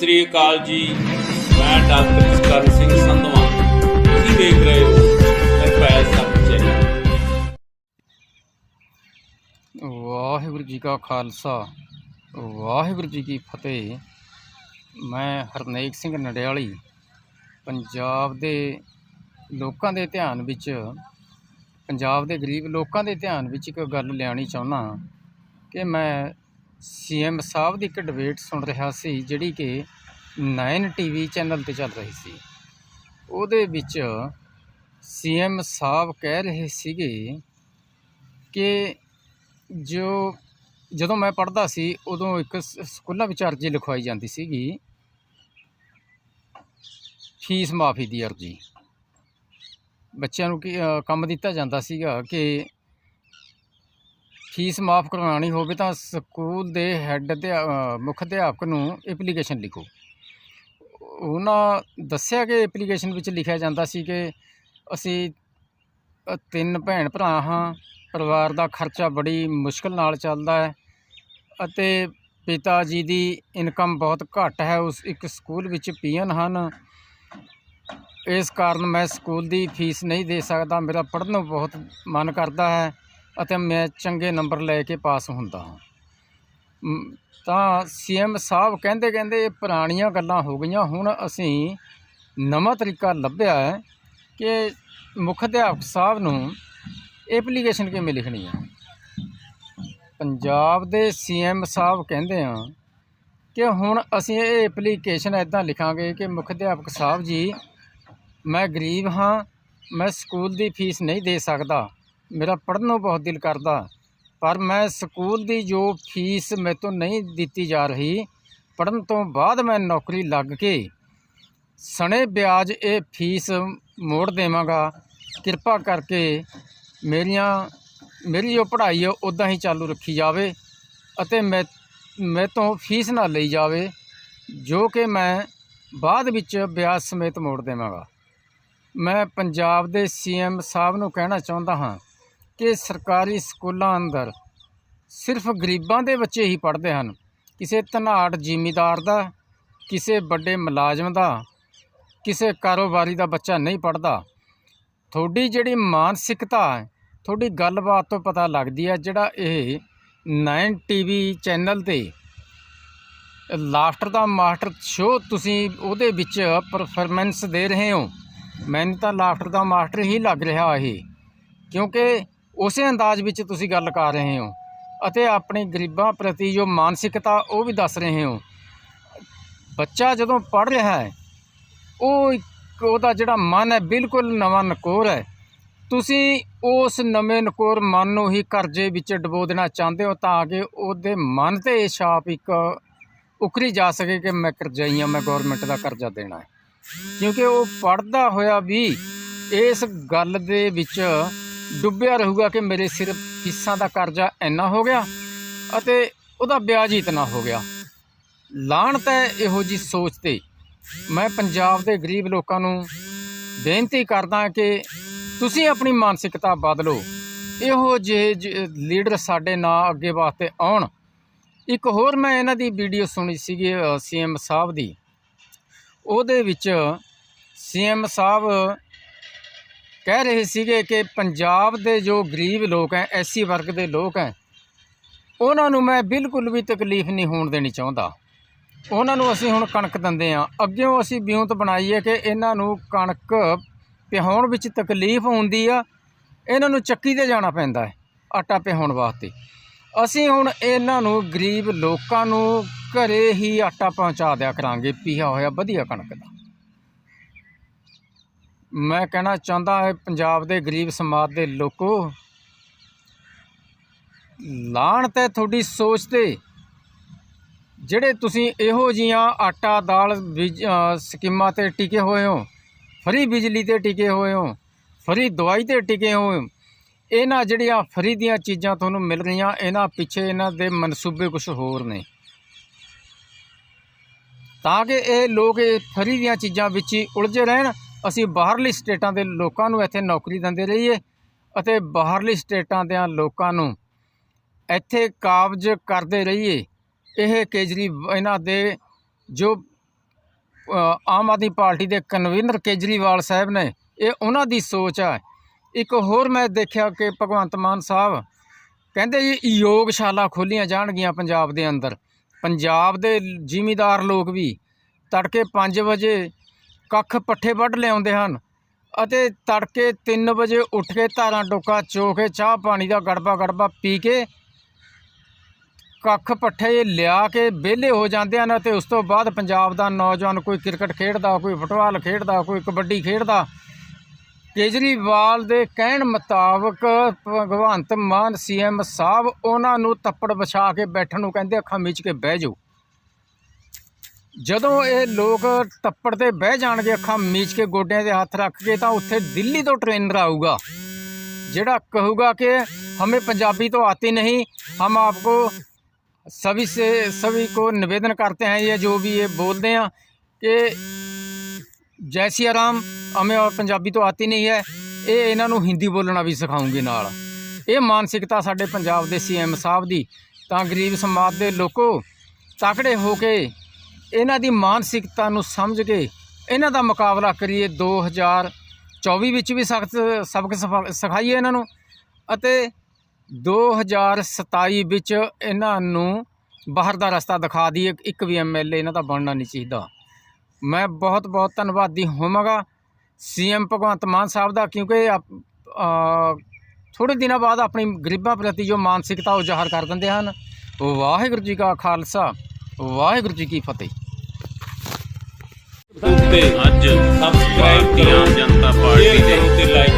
ਸ੍ਰੀ ਅਕਾਲ ਜੀ। ਮੈਂ ਡਾਕਟਰ ਜਸਕਰਨ ਸਿੰਘ ਸੰਧਵਾ। ਤੁਸੀਂ ਦੇਖ ਰਹੇ ਹੋ ਨਿਰਭੈ ਸੱਚੇ ਵਾਹਿਗੁਰੂ ਜੀ ਕਾ ਖਾਲਸਾ। ਵਾਹਿਗੁਰੂ ਜੀ ਕੀ ਫਤਿਹ। ਮੈਂ ਹਰਨੇਕ ਸਿੰਘ ਨਡਿਆਲੀ, ਪੰਜਾਬ ਦੇ ਲੋਕਾਂ ਦੇ ਧਿਆਨ ਵਿੱਚ, ਪੰਜਾਬ ਦੇ ਗਰੀਬ ਲੋਕਾਂ ਦੇ ਧਿਆਨ ਵਿੱਚ ਇੱਕ ਗੱਲ ਲਿਆਉਣੀ ਚਾਹੁੰਦਾ ਕਿ ਮੈਂ ਸੀਐਮ ਸਾਹਿਬ ਦੀ ਇੱਕ ਡਿਬੇਟ ਸੁਣ ਰਿਹਾ ਸੀ, ਜਿਹੜੀ ਕਿ 9 ਟੀਵੀ ਚੈਨਲ ਤੇ ਚੱਲ ਰਹੀ ਸੀ। ਉਹਦੇ ਵਿੱਚ ਸੀਐਮ ਸਾਹਿਬ ਕਹਿ ਰਹੇ ਸੀਗੇ ਕਿ ਜੋ, ਜਦੋਂ ਮੈਂ ਪੜ੍ਹਦਾ ਸੀ, ਉਦੋਂ ਇੱਕ ਸਕੂਲਾਂ ਵਿੱਚ ਅਰਜ਼ੀ ਲਿਖਵਾਈ ਜਾਂਦੀ ਸੀਗੀ। ਫੀਸ ਮਾਫੀ ਦੀ ਅਰਜ਼ੀ। ਬੱਚਿਆਂ ਨੂੰ ਕੀ ਕੰਮ ਦਿੱਤਾ ਜਾਂਦਾ ਸੀਗਾ ਕਿ ਫੀਸ ਮਾਫ ਕਰਵਾਉਣੀ ਹੋਵੇ ਤਾਂ ਸਕੂਲ ਦੇ ਹੈੱਡ ਤੇ ਮੁੱਖ ਅਧਿਆਪਕ ਨੂੰ ਐਪਲੀਕੇਸ਼ਨ ਲਿਖੋ। ਉਹਨਾਂ ਦੱਸਿਆ ਕਿ ਐਪਲੀਕੇਸ਼ਨ ਵਿੱਚ ਲਿਖਿਆ ਜਾਂਦਾ ਸੀ ਕਿ ਅਸੀਂ ਤਿੰਨ ਭੈਣ ਭਰਾ ਹਾਂ, ਪਰਿਵਾਰ ਦਾ ਖਰਚਾ ਬੜੀ ਮੁਸ਼ਕਲ ਨਾਲ ਚੱਲਦਾ ਹੈ ਅਤੇ ਪਿਤਾ ਜੀ ਦੀ ਇਨਕਮ ਬਹੁਤ ਘੱਟ ਹੈ। ਉਸ ਇੱਕ ਸਕੂਲ ਵਿੱਚ ਪੀਅਨ ਹਨ। ਇਸ ਕਾਰਨ ਮੈਂ ਸਕੂਲ ਦੀ ਫੀਸ ਨਹੀਂ ਦੇ ਸਕਦਾ। ਮੇਰਾ ਪੜ੍ਹਨ ਨੂੰ ਬਹੁਤ ਮਨ ਕਰਦਾ ਹੈ। ਅਤੇ ਮੈਂ ਚੰਗੇ ਨੰਬਰ ਲੈ ਕੇ ਪਾਸ ਹੁੰਦਾ ਹਾਂ। ਮ, ਤਾਂ ਸੀਐਮ ਸਾਹਿਬ ਕਹਿੰਦੇ ਕਹਿੰਦੇ ਇਹ ਪੁਰਾਣੀਆਂ ਗੱਲਾਂ ਹੋ ਗਈਆਂ। ਹੁਣ ਅਸੀਂ ਨਵਾਂ ਤਰੀਕਾ ਲੱਭਿਆ ਹੈ ਕਿ ਮੁੱਖ ਅਧਿਆਪਕ ਸਾਹਿਬ ਨੂੰ ਐਪਲੀਕੇਸ਼ਨ ਕਿਵੇਂ ਲਿਖਣੀ ਹੈ। ਪੰਜਾਬ ਦੇ ਸੀਐਮ ਸਾਹਿਬ ਕਹਿੰਦੇ ਆ ਕਿ ਹੁਣ ਅਸੀਂ ਇਹ ਐਪਲੀਕੇਸ਼ਨ ਇਦਾਂ ਲਿਖਾਂਗੇ ਕਿ ਮੁੱਖ ਅਧਿਆਪਕ ਸਾਹਿਬ ਜੀ ਮੈਂ ਗਰੀਬ ਹਾਂ ਮੈਂ ਸਕੂਲ ਦੀ ਫੀਸ ਨਹੀਂ ਦੇ ਸਕਦਾ। ਮੇਰਾ ਪੜ੍ਹਨ ਨੂੰ ਬਹੁਤ ਦਿਲ ਕਰਦਾ, ਪਰ ਮੈਂ ਸਕੂਲ ਦੀ ਜੋ ਫੀਸ ਮੇਰੇ ਤੋਂ ਨਹੀਂ ਦਿੱਤੀ ਜਾ ਰਹੀ, ਪੜ੍ਹਨ ਤੋਂ ਬਾਅਦ ਮੈਂ ਨੌਕਰੀ ਲੱਗ ਕੇ ਸਣੇ ਵਿਆਜ ਇਹ ਫੀਸ ਮੋੜ ਦੇਵਾਂਗਾ। ਕਿਰਪਾ ਕਰਕੇ ਮੇਰੀਆਂ, ਮੇਰੀ ਜੋ ਪੜ੍ਹਾਈ ਹੈ ਉਦਾਂ ਹੀ ਚਾਲੂ ਰੱਖੀ ਜਾਵੇ ਅਤੇ ਮੈਂ ਮੈਂ ਤੋਂ ਫੀਸ ਨਾ ਲਈ ਜਾਵੇ, ਜੋ ਕਿ ਮੈਂ ਬਾਅਦ ਵਿੱਚ ਵਿਆਜ ਸਮੇਤ ਮੋੜ ਦੇਵਾਂਗਾ। ਮੈਂ ਪੰਜਾਬ ਦੇ ਸੀਐਮ ਸਾਹਿਬ ਨੂੰ ਕਹਿਣਾ ਚਾਹੁੰਦਾ ਹਾਂ ਕਿ ਸਰਕਾਰੀ ਸਕੂਲਾਂ ਅੰਦਰ ਸਿਰਫ ਗਰੀਬਾਂ ਦੇ ਬੱਚੇ ਹੀ ਪੜ੍ਹਦੇ ਹਨ। ਕਿਸੇ ਧਨਾੜ ਜ਼ਿਮੀਦਾਰ ਦਾ, ਕਿਸੇ ਵੱਡੇ ਮੁਲਾਜ਼ਮ ਦਾ, ਕਿਸੇ ਕਾਰੋਬਾਰੀ ਦਾ ਬੱਚਾ ਨਹੀਂ ਪੜ੍ਹਦਾ। ਤੁਹਾਡੀ ਜਿਹੜੀ ਮਾਨਸਿਕਤਾ ਹੈ, ਤੁਹਾਡੀ ਗੱਲਬਾਤ ਤੋਂ ਪਤਾ ਲੱਗਦੀ ਹੈ ਜਿਹੜਾ ਇਹ 9 ਟੀਵੀ ਚੈਨਲ ਤੇ ਲਾਫਟਰ ਦਾ ਮਾਸਟਰ ਸ਼ੋ ਤੁਸੀਂ ਉਹਦੇ ਵਿੱਚ ਪਰਫਾਰਮੈਂਸ ਦੇ ਰਹੇ ਹੋ। ਮੈਨੂੰ ਤਾਂ ਲਾਫਟਰ ਦਾ ਮਾਸਟਰ ਹੀ ਲੱਗ ਰਿਹਾ ਇਹ, ਕਿਉਂਕਿ ਉਸੇ ਅੰਦਾਜ਼ ਵਿੱਚ ਤੁਸੀਂ ਗੱਲ ਕਰ ਰਹੇ ਹੋ ਅਤੇ ਆਪਣੇ ਗਰੀਬਾਂ ਪ੍ਰਤੀ ਜੋ ਮਾਨਸਿਕਤਾ ਉਹ ਵੀ ਦੱਸ ਰਹੇ ਹੋ। ਬੱਚਾ ਜਦੋਂ ਪੜ੍ਹ ਰਿਹਾ ਹੈ, ਉਹ ਇੱਕ ਉਹਦਾ ਜਿਹੜਾ ਮਨ ਹੈ ਬਿਲਕੁਲ ਨਵਾਂ ਨਕੋਰ ਹੈ। ਤੁਸੀਂ ਉਸ ਨਵੇਂ ਨਕੋਰ ਮਨ ਨੂੰ ਹੀ ਕਰਜ਼ੇ ਵਿੱਚ ਡਬੋ ਦੇਣਾ ਚਾਹੁੰਦੇ ਹੋ ਤਾਂ ਕਿ ਉਹਦੇ ਮਨ ਤੇ ਇਹ ਛਾਪ ਇੱਕ ਉਕਰੀ ਜਾ ਸਕੇ ਕਿ ਮੈਂ ਕਰਜ਼ਾਈ ਹਾਂ ਮੈਂ ਗਵਰਨਮੈਂਟ ਦਾ ਕਰਜ਼ਾ ਦੇਣਾ ਹੈ। ਕਿਉਂਕਿ ਉਹ ਪੜਦਾ ਹੋਇਆ ਵੀ ਇਸ ਗੱਲ ਦੇ ਵਿੱਚ ਡੁੱਬਿਆ ਰਹੂਗਾ ਕਿ ਮੇਰੇ ਸਿਰ ਫੀਸਾਂ ਦਾ ਕਰਜ਼ਾ ਇੰਨਾ ਹੋ ਗਿਆ ਅਤੇ ਉਹਦਾ ਵਿਆਜ ਇਤਨਾ ਹੋ ਗਿਆ। ਲਾਹਣਤ ਹੈ ਇਹੋ ਜੀ ਸੋਚ ਤੇ ਮੈਂ ਪੰਜਾਬ ਦੇ ਗਰੀਬ ਲੋਕਾਂ ਨੂੰ ਬੇਨਤੀ ਕਰਦਾ ਕਿ ਤੁਸੀਂ ਆਪਣੀ ਮਾਨਸਿਕਤਾ ਬਦਲੋ। ਇਹੋ ਜਿਹੇ ਜ- ਲੀਡਰ ਸਾਡੇ ਨਾਂ ਅੱਗੇ ਵਾਸਤੇ ਆਉਣ। ਇੱਕ ਹੋਰ ਮੈਂ ਇਹਨਾਂ ਦੀ ਵੀਡੀਓ ਸੁਣੀ ਸੀਗੀ ਸੀਐਮ ਸਾਹਿਬ ਦੀ। ਉਹਦੇ ਵਿੱਚ ਸੀਐਮ ਸਾਹਿਬ ਕਹਿ ਰਹੇ ਸੀਗੇ ਕਿ ਪੰਜਾਬ ਦੇ ਜੋ ਗਰੀਬ ਲੋਕ ਹੈ ਐਸੀ ਵਰਗ ਦੇ ਲੋਕ ਹੈ ਉਹਨਾਂ ਨੂੰ ਮੈਂ ਬਿਲਕੁਲ ਵੀ ਤਕਲੀਫ ਨਹੀਂ ਹੋਣ ਦੇਣੀ ਚਾਹੁੰਦਾ। ਉਹਨਾਂ ਨੂੰ ਅਸੀਂ ਹੁਣ ਕਣਕ ਦਿੰਦੇ ਆ। ਅੱਗਿਓਂ ਅਸੀਂ ਬਿਉਂਤ ਬਣਾਈਏ ਕਿ ਇਹਨਾਂ ਨੂੰ ਕਣਕ ਪਿਹਾਉਣ ਵਿੱਚ ਤਕਲੀਫ ਹੁੰਦੀ ਆ, ਇਹਨਾਂ ਨੂੰ ਚੱਕੀ ਤੇ ਜਾਣਾ ਪੈਂਦਾ ਹੈ ਆਟਾ ਪਿਹਾਉਣ ਵਾਸਤੇ। ਅਸੀਂ ਹੁਣ ਇਹਨਾਂ ਨੂੰ ਗਰੀਬ ਲੋਕਾਂ ਨੂੰ ਘਰੇ ਹੀ ਆਟਾ ਪਹੁੰਚਾ ਦਿਆ ਕਰਾਂਗੇ, ਪੀਹਾ ਹੋਇਆ ਵਧੀਆ ਕਣਕ ਦਾ। ਮੈਂ ਕਹਿਣਾ ਚਾਹੁੰਦਾ ਹਾਂ, ਪੰਜਾਬ ਦੇ ਗਰੀਬ ਸਮਾਜ ਦੇ ਲੋਕੋ ਲਾਹਣਤ ਹੈ ਤੁਹਾਡੀ ਸੋਚ ਤੇ ਜਿਹੜੇ ਤੁਸੀਂ ਇਹੋ ਜੀਆਂ ਆਟਾ ਦਾਲ ਬੀਜ- ਸਕੀਮਾਂ ਤੇ ਟਿਕੇ ਹੋਏ ਹੋ, ਫਰੀ ਬਿਜਲੀ ਤੇ ਟਿਕੇ ਹੋਏ ਹੋ, ਫਰੀ ਦਵਾਈ ਤੇ ਟਿਕੇ ਹੋਏ ਹੋ, ਇਹਨਾਂ ਜਿਹੜੀਆਂ ਫਰੀ ਦੀਆਂ ਚੀਜ਼ਾਂ ਤੁਹਾਨੂੰ ਮਿਲ ਰਹੀਆਂ, ਇਹਨਾਂ ਪਿੱਛੇ ਇਹਨਾਂ ਦੇ ਮਨਸੂਬੇ ਕੁਝ ਹੋਰ ਨੇ। ਤਾਂ ਕਿ ਇਹ ਲੋਕ ਇਹ ਫਰੀ ਦੀਆਂ ਚੀਜ਼ਾਂ ਵਿੱਚ ਹੀ ਉਲਝੇ ਰਹਿਣ ਅਸੀਂ ਬਾਹਰਲੀ ਸਟੇਟਾਂ ਦੇ ਲੋਕਾਂ ਨੂੰ ਇੱਥੇ ਨੌਕਰੀ ਦਿੰਦੇ ਰਹੀਏ ਅਤੇ ਬਾਹਰਲੀ ਸਟੇਟਾਂ ਦੇ ਲੋਕਾਂ ਨੂੰ ਇੱਥੇ ਕਾਬਜ ਕਰਦੇ ਰਹੀਏ। ਇਹ ਕੇਜਰੀ ਇਹਨਾਂ ਦੇ ਜੋ ਆਮ ਆਦਮੀ ਪਾਰਟੀ ਦੇ ਕਨਵੀਨਰ ਕੇਜਰੀਵਾਲ ਸਾਹਿਬ ਨੇ, ਇਹ ਉਹਨਾਂ ਦੀ ਸੋਚ ਹੈ ਇੱਕ ਹੋਰ ਮੈਂ ਦੇਖਿਆ ਕਿ ਭਗਵੰਤ ਮਾਨ ਸਾਹਿਬ ਕਹਿੰਦੇ ਜੀ, ਯੋਗਸ਼ਾਲਾ ਖੋਲੀਆਂ ਜਾਣਗੀਆਂ ਪੰਜਾਬ ਦੇ ਅੰਦਰ। ਪੰਜਾਬ ਦੇ ਜ਼ਿਮੀਦਾਰ ਲੋਕ ਵੀ ਤੜਕੇ 5 ਵਜੇ ਕੱਖ ਪੱਠੇ ਵੱਢ ਲਿਆਉਂਦੇ ਹਨ ਅਤੇ ਤੜਕੇ 3 ਵਜੇ ਉੱਠ ਕੇ ਧਾਰਾਂ ਡੋਕਾ ਚੋ ਕੇ ਚਾਹ ਪਾਣੀ ਦਾ ਗੜਬਾ ਗੜਬਾ ਪੀ ਕੇ ਕੱਖ ਪੱਠੇ ਲਿਆ ਕੇ ਵਿਹਲੇ ਹੋ ਜਾਂਦੇ ਹਨ ਅਤੇ ਉਸ ਤੋਂ ਬਾਅਦ ਪੰਜਾਬ ਦਾ ਨੌਜਵਾਨ ਕੋਈ ਕ੍ਰਿਕਟ ਖੇਡਦਾ, ਕੋਈ ਫੁੱਟਬਾਲ ਖੇਡਦਾ, ਕੋਈ ਕਬੱਡੀ ਖੇਡਦਾ, ਕੇਜਰੀਵਾਲ ਦੇ ਕਹਿਣ ਮੁਤਾਬਕ ਭਗਵੰਤ ਮਾਨ ਸੀਐਮ ਸਾਹਿਬ ਉਹਨਾਂ ਨੂੰ ਤੱਪੜ ਵਿਛਾ ਕੇ ਬੈਠਣ ਨੂੰ ਕਹਿੰਦੇ ਅੱਖਾਂ ਮੀਚ ਕੇ ਬਹਿ ਜਾਓ। ਜਦੋਂ ਇਹ ਲੋਕ ਟੱਪੜ ਤੇ ਬਹਿ ਜਾਣਗੇ, ਅੱਖਾਂ ਮੀਚ ਕੇ ਗੋਡਿਆਂ ਦੇ ਹੱਥ ਰੱਖ ਕੇ, ਤਾਂ ਉੱਥੇ ਦਿੱਲੀ ਤੋਂ ਟ੍ਰੇਨਰ ਆਊਗਾ। ਜਿਹੜਾ ਕਹੂਗਾ ਕਿ ਹਮੇ ਪੰਜਾਬੀ ਤੋਂ ਆਤੀ ਨਹੀਂ, ਹਮ ਆਪਕੋ सभी ਸੇ, ਸਭੀ ਕੋ ਨਿਵੇਦਨ करते हैं ये ਜੋ ਵੀ ਇਹ ਬੋਲਦੇ हैं ਕਿ ਜੈ ਸੀ राम हमें और ਪੰਜਾਬੀ ਤੋਂ ਆਤੀ ਨਹੀਂ ਹੈ। ਇਹ ਇਹਨਾਂ ਨੂੰ ਹਿੰਦੀ ਬੋਲਣਾ ਵੀ ਸਿਖਾਉਂਗੇ ਨਾਲ। ਇਹ ਮਾਨਸਿਕਤਾ ਸਾਡੇ ਪੰਜਾਬ ਦੇ ਸੀਐਮ ਸਾਹਿਬ ਦੀ, ਤਾਂ ਗਰੀਬ ਸਮਾਜ ਦੇ ਲੋਕੋ, ਤਕੜੇ ਹੋ ਕੇ ਇਹਨਾਂ ਦੀ ਮਾਨਸਿਕਤਾ ਨੂੰ ਸਮਝ ਕੇ ਇਹਨਾਂ ਦਾ ਮੁਕਾਬਲਾ ਕਰੀਏ 2024 ਵਿੱਚ ਵੀ ਸਖਤ ਸਬਕ ਸਿਖਾ- ਸਿਖਾਈਏ ਇਹਨਾਂ ਨੂੰ ਅਤੇ 2027 ਵਿੱਚ ਇਹਨਾਂ ਨੂੰ ਬਾਹਰ ਦਾ ਰਸਤਾ ਦਿਖਾ ਦਈਏ, ਇੱਕ ਵੀ ਐਮਐਲਏ ਇਹਨਾਂ ਦਾ ਬਣਨਾ ਨਹੀਂ ਚਾਹੀਦਾ। ਮੈਂ ਬਹੁਤ ਬਹੁਤ ਧੰਨਵਾਦੀ ਹੋਵਾਂਗਾ ਸੀਐਮ ਭਗਵੰਤ ਮਾਨ ਸਾਹਿਬ ਦਾ, ਕਿਉਂਕਿ ਥੋੜੇ ਦਿਨਾਂ ਬਾਅਦ ਆਪਣੀ ਗਰੀਬਾਂ ਪ੍ਰਤੀ ਜੋ ਮਾਨਸਿਕਤਾ ਉਹ ਜ਼ਾਹਰ ਕਰ ਦਿੰਦੇ ਹਨ। ਵਾਹਿਗੁਰੂ ਜੀ ਕਾ ਖਾਲਸਾ, ਵਾਹਿਗੁਰੂ ਜੀ ਕੀ ਫਤਿਹ। ਉੱਤੇ ਅੱਜ ਸਬਸਕ੍ਰਾਈਬ ਭਾਰਤੀ ਆਮ ਜਨਤਾ ਪਾਰਟੀ ਦੇ ਕਰੋ ਲਾਈਕ